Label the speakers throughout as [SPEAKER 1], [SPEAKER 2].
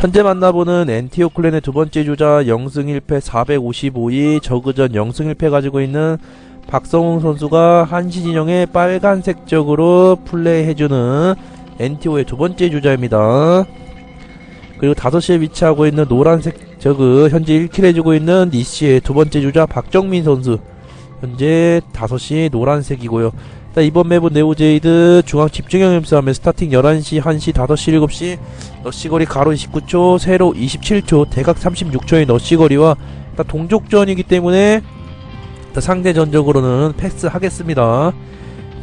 [SPEAKER 1] 현재 만나보는 엔티오 클랜의 두 번째 주자 0승 1패 455위 저그전 0승 1패 가지고 있는 박성웅 선수가 한시 진영의 빨간색 적으로 플레이해주는 엔티오의 두 번째 주자입니다. 그리고 5시에 위치하고 있는 노란색 저그 현재 1킬 해주고 있는 니시의 두 번째 주자 박정민 선수 현재 5시 노란색이고요. 자, 이번 맵은 네오제이드 중앙 집중형 힘싸움에 스타팅 11시, 1시, 5시, 7시 너시거리 가로 29초, 세로 27초, 대각 36초의 너시거리와 동족전이기 때문에 상대 전적으로는 패스하겠습니다.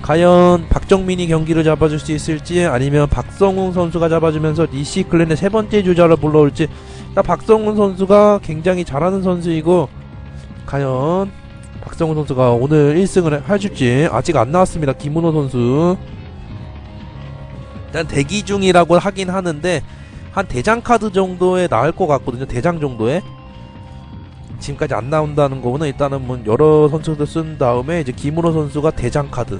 [SPEAKER 1] 과연 박정민이 경기를 잡아줄 수 있을지 아니면 박성웅 선수가 잡아주면서 니시 클랜의 세 번째 주자를 불러올지 박성웅 선수가 굉장히 잘하는 선수이고 과연 박성훈 선수가 오늘 1승을 해줄지 아직 안 나왔습니다. 김문호 선수. 일단 대기 중이라고 하긴 하는데 한 대장 카드 정도에 나올 것 같거든요. 대장 정도에. 지금까지 안 나온다는 거는 일단은 뭐 여러 선수들 쓴 다음에 이제 김문호 선수가 대장 카드.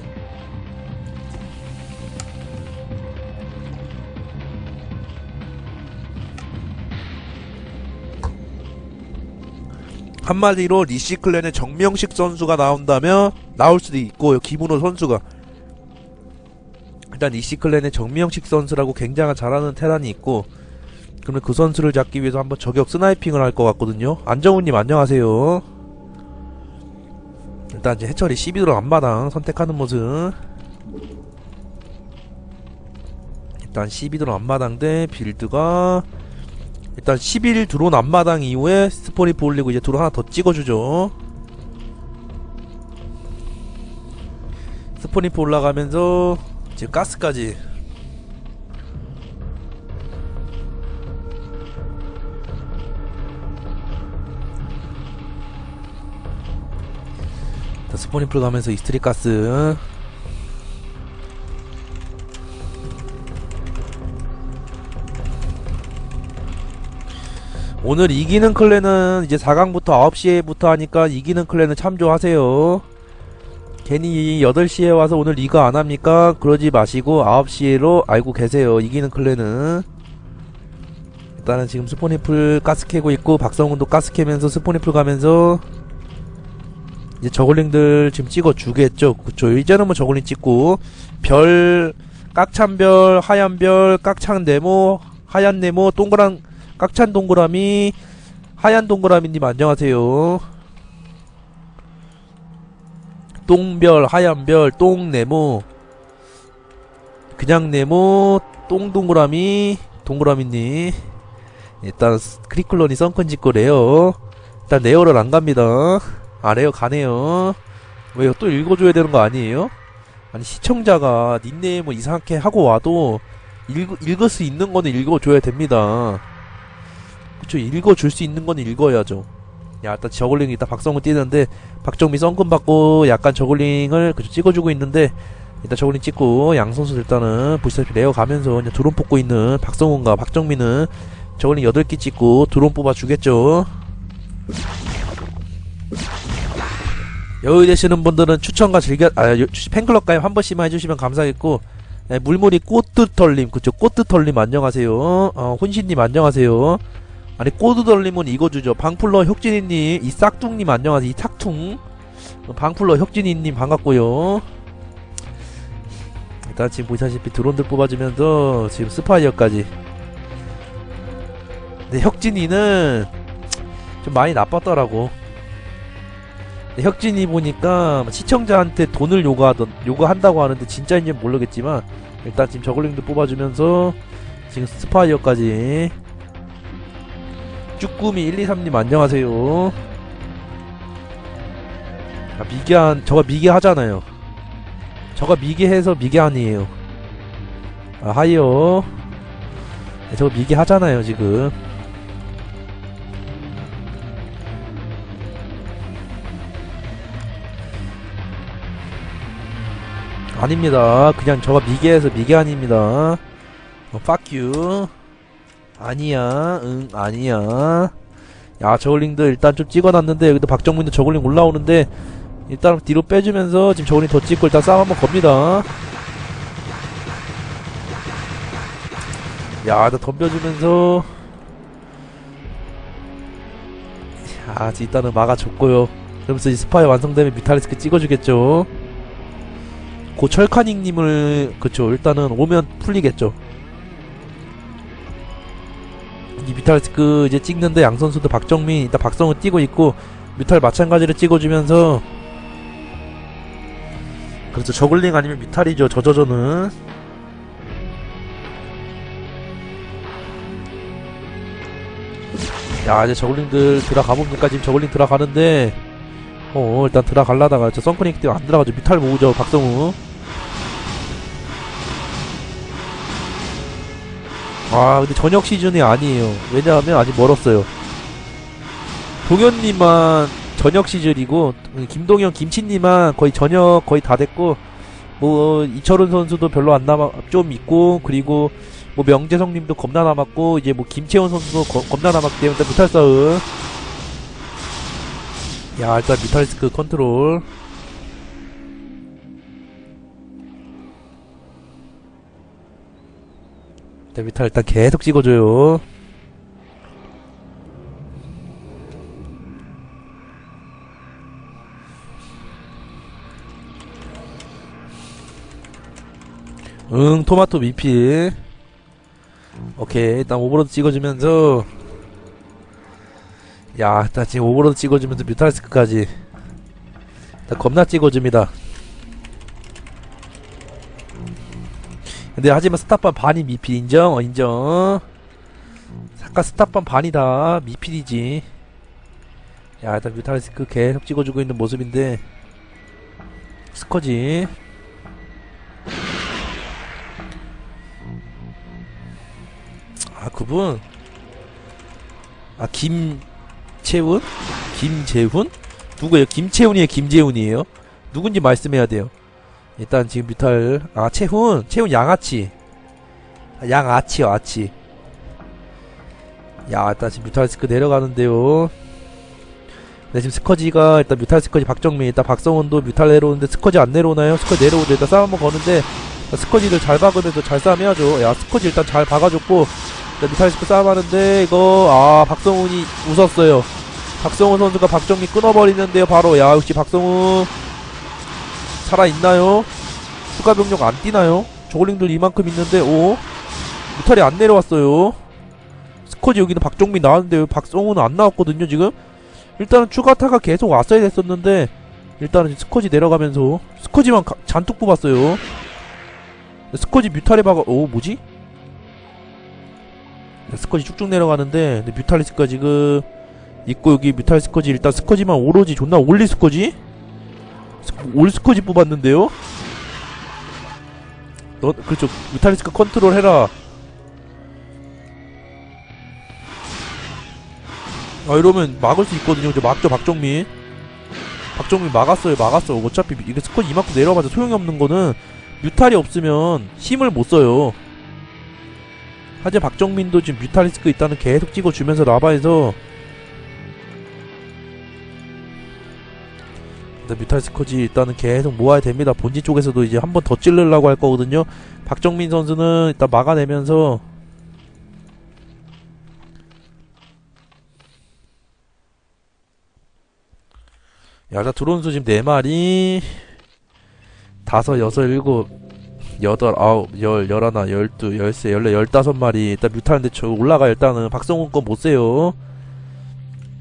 [SPEAKER 1] 한마디로 리시 클랜의 정명식 선수가 나온다면 나올 수도 있고요. 김은호 선수가 일단 리시 클랜의 정명식 선수라고 굉장히 잘하는 테란이 있고 그러면 그 선수를 잡기 위해서 한번 저격 스나이핑을 할 것 같거든요. 안정훈님 안녕하세요. 일단 이제 해철이 12도로 앞마당 선택하는 모습. 일단 12도로 앞마당 대 빌드가 일단 11 드론 앞마당 이후에 스포니프 올리고 이제 드론 하나 더 찍어주죠. 스포니프 올라가면서 지금 가스까지 자, 스포니프 가면서 이스트리 가스 오늘 이기는 클랜은 이제 4강부터 9시에부터 하니까 이기는 클랜은 참조하세요. 괜히 8시에 와서 오늘 리그 안 합니까? 그러지 마시고 9시로 알고 계세요. 이기는 클랜은. 일단은 지금 스포니풀 가스 캐고 있고 박성훈도 가스 캐면서 스포니풀 가면서 이제 저글링들 지금 찍어 주겠죠. 그쵸. 이제는 뭐 저글링 찍고 별 깍찬별, 하얀별, 깍창 네모, 하얀 네모, 동그란 깍찬 동그라미 하얀 동그라미님 안녕하세요. 똥별 하얀별 똥네모 그냥 네모 똥동그라미 동그라미님. 일단 크리클론이 썬큰 짓거래요. 일단 레어를 안 갑니다. 아 레어 가네요. 왜요? 또 읽어줘야 되는 거 아니에요? 아니 시청자가 닉네임을 이상하게 하고 와도 읽, 읽을 수 있는 거는 읽어줘야 됩니다 그쵸 읽어줄 수 있는 건 읽어야죠. 야 일단 저글링 일단 박성훈 뛰는데 박정미 썬금 받고 약간 저글링을 그쵸 찍어주고 있는데 일단 저글링 찍고 양 선수 일단은 보시다시피 레어 가면서 그냥 드론 뽑고 있는 박성훈과 박정민은 저글링 8개 찍고 드론 뽑아주겠죠. 여기 되시는 분들은 추천과 즐겨 아 요- 팬클럽 가입 한 번씩만 해주시면 감사하겠고 예, 물무리 꽃드털님 그쵸 꽃드털님 안녕하세요. 어 혼신님 안녕하세요 아니 꼬드덜님은 이거 주죠. 방풀러 혁진이님, 이 싹둥님 안녕하세요. 이 탁퉁. 어, 방풀러 혁진이님 반갑고요. 일단 지금 보시다시피 드론들 뽑아주면서 지금 스파이어까지. 근데 혁진이는 좀 많이 나빴더라고. 근데 혁진이 보니까 시청자한테 돈을 요구하던 요구한다고 하는데 진짜인지 는 모르겠지만 일단 지금 저글링도 뽑아주면서 지금 스파이어까지. 쭈꾸미 123님 안녕하세요. 아, 미개한 저가 미개하잖아요. 저가 미개해서 미개한이에요. 아 하이요. 네, 저거 미개하잖아요 지금. 아닙니다. 그냥 저가 미개해서 미개한입니다. 어, fuck. 아니야, 응, 아니야. 야, 저글링들 일단 좀 찍어놨는데, 여기도 박정민도 저글링 올라오는데, 일단 뒤로 빼주면서, 지금 저글링 더 찍고 일단 싸움 한번 겁니다. 야, 나 덤벼주면서. 야, 일단은 막아줬고요. 그러면서 이 스파이 완성되면 뮤탈리스크 찍어주겠죠. 고 철카닝님을, 그쵸. 일단은 오면 풀리겠죠. 이 뮤탈리스크 이제 찍는데 양 선수도 박정민, 일단 박성우 뛰고 있고, 뮤탈 마찬가지로 찍어주면서, 그렇죠. 저글링 아니면 뮤탈이죠. 저저저는. 야 이제 저글링들 들어가봅니까 지금 저글링 들어가는데 어 일단 들어갈라다가 저 썬크닉 때문에 안 들어가죠 뮤탈 모으죠 박성우 아 근데 저녁 시즌이 아니에요. 왜냐하면 아직 멀었어요. 동현님만 저녁 시즌이고 김동현 김치님만 거의 저녁 거의 다 됐고 뭐 이철훈 선수도 별로 안 남아 좀 있고 그리고 뭐 명재성님도 겁나 남았고 이제 뭐 김채원 선수도 거- 겁나 남았기 때문에 일단 뮤탈 싸움. 야 일단 뮤탈리스크 컨트롤 뮤탈 일단 계속 찍어줘요. 응 토마토 미필 오케이 일단 오버로드 찍어주면서. 야 일단 지금 오버로드 찍어주면서 뮤탈리스크까지. 일단 겁나 찍어줍니다 근데 하지만 스탑반 반이 미필 인정? 어, 인정. 아까 스탑반 반이다. 미필이지. 야 일단 뮤탈리스 크 계속 찍어주고 있는 모습인데 스커지. 아 그분? 아 김채훈? 김재훈? 누구예요? 김채훈이에요? 김재훈이에요? 누군지 말씀해야 돼요 일단 지금 뮤탈 아 채훈 채훈 양아치. 아, 양아치요 아치. 야 일단 지금 뮤탈스크 내려가는데요. 네 지금 스커지가 일단 뮤탈 스커지 박정민 일단 박성원도 뮤탈 내려오는데 스커지 안 내려오나요? 스커지 내려오죠 일단 싸움 한번 거는데 스커지를 잘 박으면서 잘 싸움 해야죠. 야 스커지 일단 잘 박아줬고 일단 뮤탈스크 싸움 하는데 이거 아 박성훈이 웃었어요. 박성훈 선수가 박정민 끊어버리는데요 바로. 야 역시 박성훈 살아있나요? 추가 병력 안 뛰나요? 저글링들 이만큼 있는데 오 뮤탈이 안 내려왔어요 스커지 여기는 박정민 나왔는데 박성훈은 안 나왔거든요 지금 일단은 추가타가 계속 왔어야 됐었는데 일단은 스커지 내려가면서 스커지만 가- 잔뜩 뽑았어요 스커지 뮤탈에 박아 오 뭐지? 스커지 쭉쭉 내려가는데 근데 뮤탈리스크가 지금 있고 여기 뮤탈 스커지 일단 스커지만 오로지 존나 올리 스커지? 스- 올 스커지 뽑았는데요? 너 그렇죠. 뮤탈리스크 컨트롤 해라. 아 이러면 막을 수 있거든요. 이제 막죠 박정민. 박정민 막았어요 막았어 어차피 이게 스커지 이만큼 내려가서 소용이 없는 거는 뮤탈이 없으면 힘을 못 써요. 하지만 박정민도 지금 뮤탈 리스크 일단은 계속 찍어주면서 라바에서 뮤탈스커지 일단은 계속 모아야 됩니다. 본진 쪽에서도 이제 한 번더 찌르려고 할 거거든요. 박정민 선수는 일단 막아내면서 야, 자 드론 수 지금 네 마리, 다섯, 여섯, 일곱, 여덟, 아홉, 열, 열하나, 열두, 열세, 열네, 열다섯 마리. 일단 뮤탈인데 저 올라가 일단은 박성훈 건 못 세요.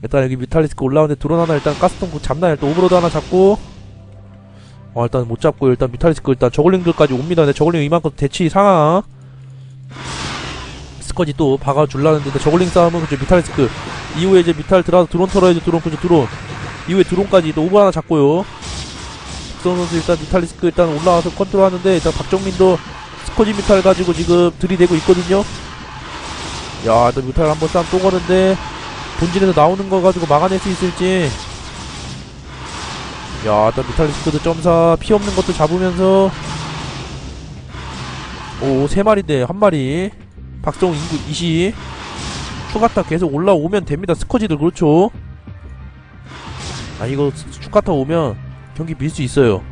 [SPEAKER 1] 일단 여기 뮤탈리스크 올라오는데 드론 하나 일단 가스통 잡나 일단 오버로드 하나 잡고. 어 일단 못 잡고 일단 뮤탈리스크 일단 저글링들까지 옵니다. 근데 저글링 이만큼 대치 상하 스커지 또 박아줄라는데 저글링 싸움은 그죠 뮤탈리스크. 이후에 이제 뮤탈 들어가서 드론 털어야죠 드론. 그죠 드론. 이후에 드론까지 또 오버 하나 잡고요. 박성 선수 일단 뮤탈리스크 일단 올라와서 컨트롤 하는데 일단 박정민도 스커지 뮤탈 가지고 지금 들이대고 있거든요. 야 일단 뮤탈 한번 싸움 또 거는데 본진에서 나오는 거 가지고 막아낼 수 있을지. 야 일단 뮤탈리스크도 점사 피 없는 것도 잡으면서. 오 세 마리인데 한 마리. 박성우 인구 20 추가타 계속 올라오면 됩니다. 스커지들 그렇죠? 아 이거 스- 추가타 오면 경기 밀 수 있어요.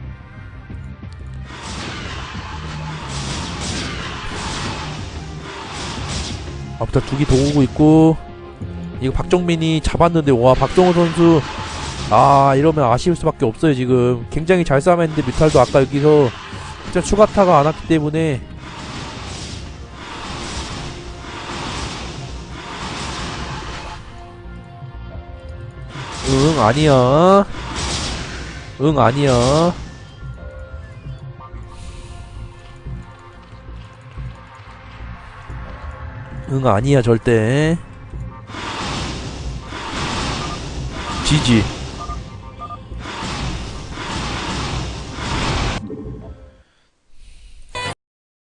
[SPEAKER 1] 앞부터 두기 도우고 있고 이거 박정민이 잡았는데 와 박정호 선수 아 이러면 아쉬울 수밖에 없어요 지금. 굉장히 잘 싸움했는데 뮤탈도 아까 여기서 진짜 추가 타가 안 왔기 때문에. 응 아니야. 응 아니야. 응 아니야 절대 지지